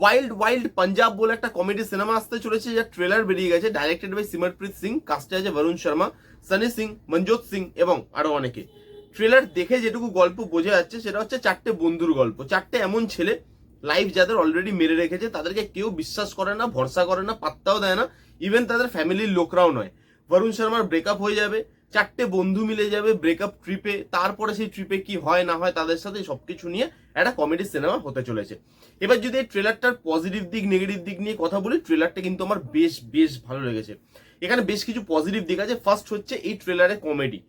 Wild wild Punjab বলে একটা comedy cinema আসতে চলেছে যার ট্রেলার বেরিয়ে গেছে ডাইরেক্টেড বাই সিমরপ্রীত সিং কাস্টে আছে বরুণ শর্মা সানি সিং মনজোত সিং এবং আরও অনেকে। ট্রেলার দেখে যেটুকু গল্প বোঝা যাচ্ছে, সেটা হচ্ছে চারটে বন্ধুর গল্প। চারটে এমন ছেলে লাইফ যাদের অলরেডি মেরে রেখেছে, তাদেরকে কেউ বিশ্বাস করে না, ভরসা করে না, পাত্তাও দেয় না ইভেন তাদের ফ্যামিলির লোকরাও নয়। বরুণ শর্মার ব্রেকআপ হয়ে যাবে চারটে বন্ধু মিলে যাবে ব্রেকআপ ট্রিপে তারপরে সেই ট্রিপে কি হয়, না হয়, তাদের সাথে সবকিছু নিয়ে একটা কমেডি সিনেমা হতে চলেছে। এবার যদি এই ট্রেলারটার পজিটিভ দিক নেগেটিভ দিক নিয়ে কথা বলি ট্রেলারটা কিন্তু আমার বেশ বেশ ভালো লেগেছে। এখানে বেশ কিছু পজিটিভ দিক আছে। ফার্স্ট হচ্ছে এই ট্রেলারে কমেডি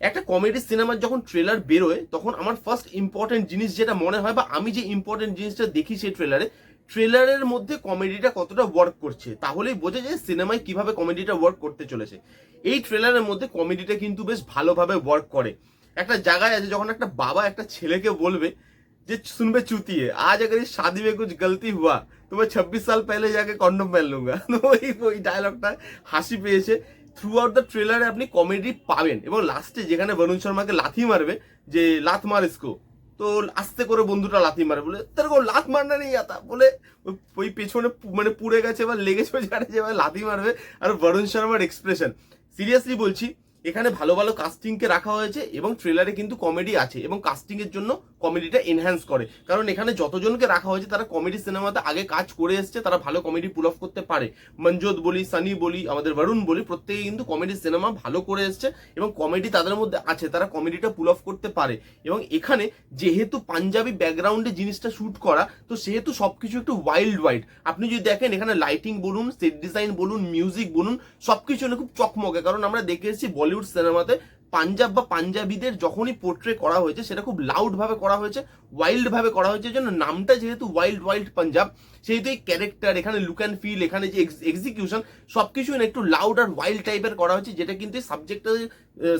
একটা কমেডি সিনেমার যখন ট্রেলার বেরোয়, তখন আমার ফার্স্ট ইম্পর্টেন্ট জিনিস যেটা মনে হয় বা আমি যে ইম্পর্টেন্ট জিনিসটা দেখি সেই ট্রেলারে ট্রেলারের মধ্যে কমেডিটা কতটা ওয়ার্ক করছে তাহলেই বোঝা যায় সিনেমায় কিভাবে কমেডিটা ওয়ার্ক করতে চলেছে এই ট্রেলারের মধ্যে কমেডিটা কিন্তু বেশ ভালোভাবে ওয়ার্ক করে একটা জায়গায় আছে যখন একটা বাবা একটা ছেলেকে বলবে যে सुनबे चूतिए आज अगर इस शादी में कुछ गलती हुआ तो मैं 26 साल पहले जाके कॉन्डम पहन लूंगा तो ওই ওই ডায়লগটা হাসি পেয়েছে থ্রু আউট দ্য ট্রেলারে আপনি কমেডি পাবেন এবং লাস্টে যেখানে বরুণ শর্মাকে লাথি মারবে যে লাথ মার ইসকো তো আস্তে করে বন্ধুটা লাথি মারে, বলে তার কোনো লাথ মারনা নেই আতা। বলে, ওই- পেছনে মানে পুড়ে গেছে বা লেগেছে লাথি মারবে। আর বরুণ শর্মার এক্সপ্রেশন সিরিয়াসলি বলছি এখানে ভালো ভালো কাস্টিংকে রাখা হয়েছে এবং ট্রেলারে কিন্তু কমেডি আছে এবং কাস্টিং এর জন্য কমেডিটা এনহ্যান্স করে। কারণ এখানে যতজনকে রাখা হয়েছে, তারা কমেডি সিনেমাতে আগে কাজ করে এসছে, তারা ভালো কমেডি পুল অফ করতে পারে। মঞ্জোত বলি, সানি বলি, আমাদের বরুণ বলি প্রত্যেকে কিন্তু কমেডি সিনেমা ভালো করে এসছে এবং কমেডি তাদের মধ্যে আছে, তারা কমেডিটা পুল অফ করতে পারে। এবং এখানে যেহেতু পাঞ্জাবি ব্যাকগ্রাউন্ডে জিনিসটা শুট করা, তো সেহেতু সবকিছু একটু ওয়াইল্ড ওয়াইড আপনি যদি দেখেন, এখানে লাইটিং বলুন সেট ডিজাইন বলুন মিউজিক বলুন, সবকিছু না খুব চকমকে। কারণ আমরা দেখে এসেছি বলিউড সিনেমাতে পাঞ্জাব বা পাঞ্জাবিদের যখনই পোর্ট্রে করা হয়েছে, সেটা খুব লাউড ভাবে করা হয়েছে ওয়াইল্ড ভাবে করা হয়েছে জন্য নামটা যেহেতু ওয়াইল্ড ওয়াইল্ড পাঞ্জাব, সেহেতু এই ক্যারেক্টার এখানে লুক অ্যান্ড ফিল এখানে যে এক্সিকিউশন সবকিছু না একটু লাউড আর ওয়াইল্ড টাইপের করা হয়েছে, যেটা কিন্তু সাবজেক্টটা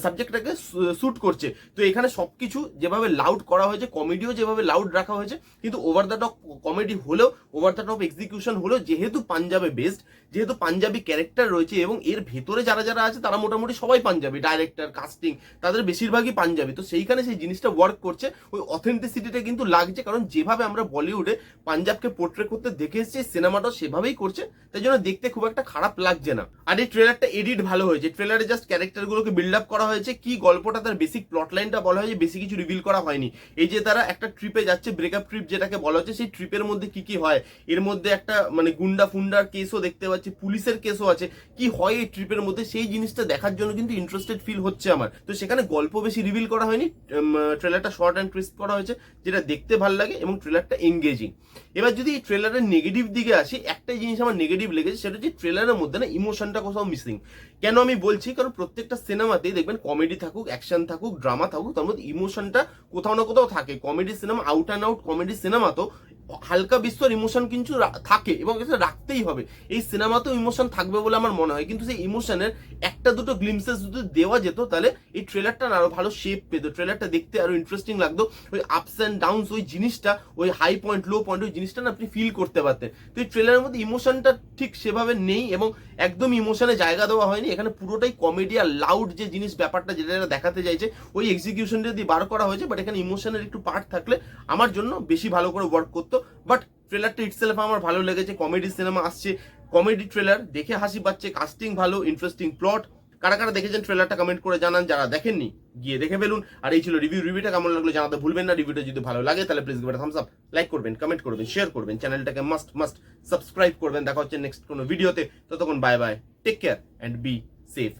সাবজেক্টটাকে স্যুট করছে। তো এখানে সব কিছু যেভাবে লাউড করা হয়েছে কমেডিও যেভাবে লাউড রাখা হয়েছে, কিন্তু ওভার দ্য টপ কমেডি হলেও ওভার দ্য টপ এক্সিকিউশন হলেও যেহেতু পাঞ্জাবে বেস্ট যেহেতু পাঞ্জাবি ক্যারেক্টার রয়েছে এবং এর ভেতরে যারা যারা আছে, তারা মোটামুটি সবাই পাঞ্জাবি ডাইরেক্টর কাস্টিং তাদের বেশিরভাগই পাঞ্জাবি। তো সেইখানে সেই জিনিসটা ওয়ার্ক করছে। ওই অথেন্টিসিটিটা কিন্তু লাগছে। কারণ যেভাবে আমরা বলিউডে পাঞ্জাবকে পোর্ট্রে করতে দেখে এসেছি সিনেমাটাও সেভাবেই করছে। তাই জন্য দেখতে খুব একটা খারাপ লাগছে না। আর এই ট্রেলারটা এডিট ভালো হয়েছে। ট্রেলারে জাস্ট ক্যারেক্টারগুলোকে বিল্ড আপ করা হয়েছে। কি গল্পটা তার বেসিক প্লট লাইনটা বলা হয়েছে, বেশি কিছু রিভিল করা হয়নি। এই যে তারা একটা ট্রিপে যাচ্ছে ব্রেকআপ ট্রিপ যেটাকে বলা হচ্ছে, সেই ট্রিপের মধ্যে কি কি হয়? এর মধ্যে একটা মানে গুন্ডা ফুন্ডার কেসও দেখতে পাচ্ছি, পুলিশের কেসও আছে। কি হয় এই ট্রিপের মধ্যে? সেই জিনিসটা দেখার জন্য কিন্তু ইন্টারেস্টেড ফিল হচ্ছে আমার। তো সেখানে গল্প বেশি রিভিল করা হয়নি ট্রেলারটা শর্ট অ্যান্ড ক্রিস্প করা হয়েছে, যেটা দেখতে ভালো লাগে এবং ট্রেলারটা এঙ্গেজিং এবার যদি এই ট্রেলারের নেগেটিভ দিকে আসি, একটাই জিনিস আমার নেগেটিভ লেগেছে, সেটা হচ্ছে ট্রেলারের মধ্যে না ইমোশনটা কোথাও মিসিং কেন আমি বলছি? কারণ প্রত্যেকটা সিনেমাতেই দেখবেন কমেডি থাকুক অ্যাকশন থাকুক ড্রামা থাকুক, তার মধ্যে ইমোশনটা কোথাও না কোথাও থাকে। Comedy cinema out and out comedy cinema তো হালকা বিস্তর ইমোশন কিন্তু থাকে এবং এটা রাখতেই হবে। এই সিনেমাতেও ইমোশন থাকবে বলে আমার মনে হয়। কিন্তু সেই ইমোশনের একটা দুটো গ্লিমসেস যদি দেওয়া যেত, তাহলে এই ট্রেলারটা আরও ভালো শেপ পেতো। ট্রেলারটা দেখতে আরও ইন্টারেস্টিং লাগতো। ওই আপস অ্যান্ড ডাউনস ওই জিনিসটা, ওই হাই পয়েন্ট লো পয়েন্ট ওই জিনিসটা না আপনি ফিল করতে পারতেন। তো এই ট্রেলারের মধ্যে ইমোশনটা ঠিক সেভাবে নেই এবং একদম ইমোশনে জায়গা দেওয়া হয়নি। এখানে পুরোটাই কমেডি আর লাউড যে জিনিস ব্যাপারটা যেটা দেখাতে চাইছে, ওই এক্সিকিউশন যদি বার করা হয়েছে। বাট এখানে ইমোশনের একটু পার্ট থাকলে আমার জন্য বেশি ভালো করে ওয়ার্ক করতো বাট ট্রেলারটা ইটসেলফ আমার ভালো লেগেছে কমেডি সিনেমা আসছে। কমেডি ট্রেলার দেখে হাসি পাচ্ছে কাস্টিং ভালো ইন্টারেস্টিং প্লট কারা কারা দেখেছেন ট্রেলারটা কমেন্ট করে জানান, যারা দেখেননি, গিয়ে দেখে ফেলুন। আর এই ছিল রিভিউ রিভিউটা কেমন লাগল জানাতে ভুলবেন না। রিভিউটা যদি ভালো লাগে, তাহলে please give thumbs up like করবেন কমেন্ট করবেন শেয়ার করবেন। চ্যানেলটাকে মাস্ট মাস্ট সাবস্ক্রাইব করবেন। দেখা হচ্ছে নেক্সট কোনো ভিডিওতে ততক্ষণ bye bye take care and be safe